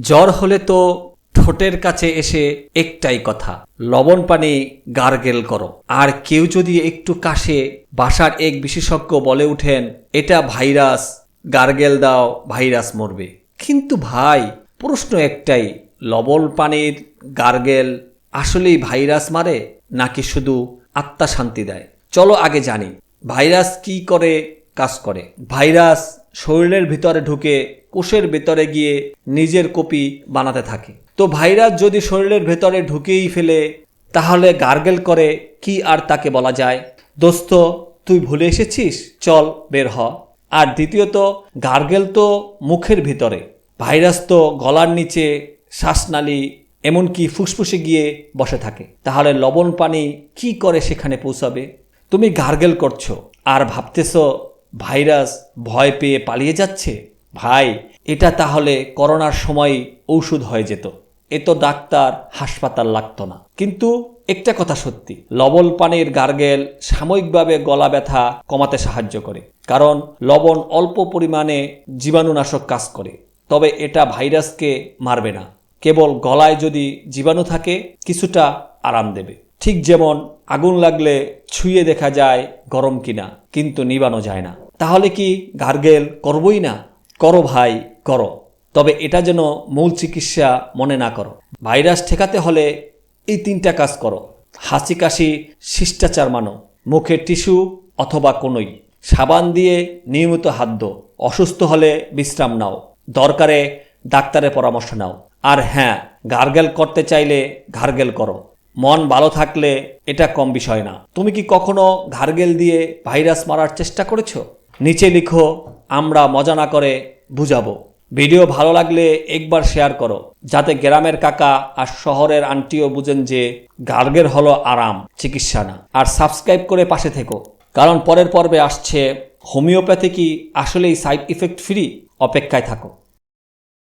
জ্বর হলে তো ঠোঁটের কাছে এসে একটাই কথা, লবণ পানি গার্গেল করো। আর কেউ যদি একটু কাশে, বাসার এক বিশেষজ্ঞ বলে উঠেন, এটা ভাইরাস, গার্গেল দাও, ভাইরাস মরবে। কিন্তু ভাই, প্রশ্ন একটাই, লবণ পানির গার্গেল আসলেই ভাইরাস মারে, নাকি শুধু আত্মা শান্তি দেয়? চলো আগে জানি, ভাইরাস কি করে কাজ করে? ভাইরাস শরীরের ভিতরে ঢুকে কোষের ভেতরে গিয়ে নিজের কপি বানাতে থাকে। তো ভাইরাস যদি শরীরের ভেতরে ঢুকেই ফেলে, তাহলে গার্গেল করে কি আর তাকে বলা যায়? দোস্ত, তুই ভুলে এসেছিস? চল, বের হ। আর দ্বিতীয়ত, গার্গেল তো মুখের ভিতরে। ভাইরাস তো গলার নিচে, শ্বাসনালী, এমনকি ফুসফুসে গিয়ে বসে থাকে। তাহলে লবণ পানি কি করে সেখানে পৌঁছাবে? তুমি গার্গেল করছ। আর ভাবতেছ ভাইরাস ভয় পেয়ে পালিয়ে যাচ্ছে? ভাই, এটা তাহলে করোনার সময় ঔষধ হয়ে যেত। এ তো ডাক্তার হাসপাতাল লাগতো না। কিন্তু একটা কথা সত্যি, লবণ পানির গার্গেল সাময়িকভাবে গলা ব্যথা কমাতে সাহায্য করে। কারণ লবণ অল্প পরিমাণে জীবাণুনাশক কাজ করে। তবে এটা ভাইরাসকে মারবে না। কেবল গলায় যদি জীবাণু থাকে, কিছুটা আরাম দেবে। ঠিক যেমন আগুন লাগলে ছুঁয়ে দেখা যায় গরম কিনা, কিন্তু নিবানো যায় না। তাহলে কি গার্গেল করবই না? করো ভাই, করো। তবে এটা যেন মূল চিকিৎসা মনে না করো। ভাইরাস ঠেকাতে হলে এই তিনটা কাজ করো। হাসি কাশি, শিষ্টাচার মানো, মুখে টিস্যু অথবা কোনোই। সাবান দিয়ে নিয়মিত হাত ধো। অসুস্থ হলে বিশ্রাম নাও। দরকারে ডাক্তারের পরামর্শ নাও। আর হ্যাঁ গার্গেল করতে চাইলে গার্গেল করো। মন ভালো থাকলে এটা কম বিষয় না। তুমি কি কখনো গার্গেল দিয়ে ভাইরাস মারার চেষ্টা করেছ? নিচে লিখো, আমরা মজা না করে বুঝাবো। ভিডিও ভালো লাগলে একবার শেয়ার করো, যাতে গ্রামের কাকা আর শহরের আন্টিও বুঝেন যে গার্গের হলো আরাম, চিকিৎসা না। আর সাবস্ক্রাইব করে পাশে থেকো, কারণ পরের পর্বে আসছে হোমিওপ্যাথি কি আসলেই সাইড ইফেক্ট ফ্রি? অপেক্ষায় থাকো।